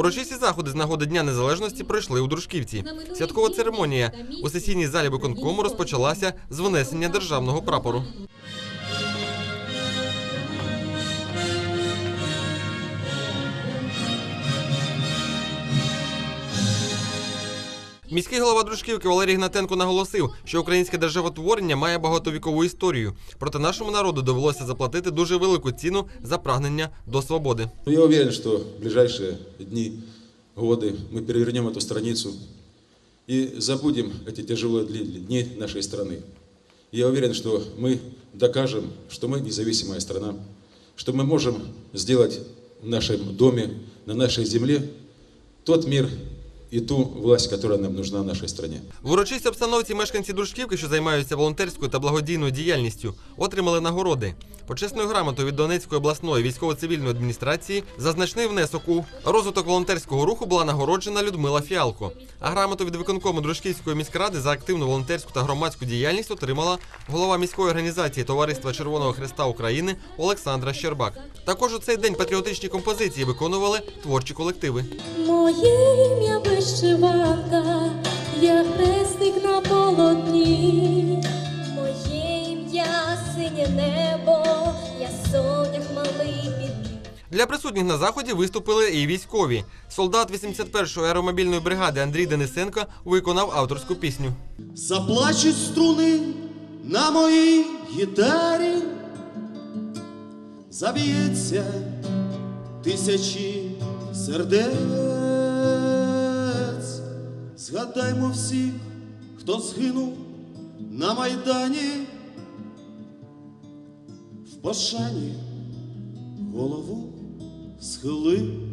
Урочисті заходи з нагоди Дня Незалежності пройшли у Дружківці. Святкова церемонія у сесійній залі виконкому розпочалася з винесення державного прапору. Міський голова Дружківки Валерій Гнатенко наголосив, що українське державотворення має багатовікову історію. Проте нашому народу довелося заплатити дуже велику ціну за прагнення до свободи. Но я уверен, что в ближайшие дни, годы мы перевернем эту страницу и забудем эти тяжелые дли- дни нашей страны. Я уверен, что мы докажем, что мы независимая страна, что мы можем сделать в нашем доме, на нашей земле тот мир и ту власть, которая нам нужна в нашей стране. В урочистій обстановці мешканці Дружківки, що займаються волонтерською та благодійною діяльністю, отримали нагороди. Почесною грамотою від Донецької обласної військово-цивільної адміністрації за значний внесок у розвиток волонтерського руху була нагороджена Людмила Фіалко. А грамоту від виконкому Дружківської міськради за активну волонтерську та громадську діяльність отримала голова мімської організації Товариства Червоного Христа України Олександра Щербак. Також у цей день патріотичні композиції виконували творчі колективи. Моє ім'я вишиванка, я хрестик на полотні. Моє ім'я синє небо, я сонях малий під Для присутніх на заході виступили і військові. Солдат 81-ї аеромобільної бригади Андрій Денисенко виконав авторську пісню. Заплачуть струни на моїй гітарі, заб'ється тисячі сердець. Згадаймо всіх, хто згинув на майдані, в пошані голову схилив.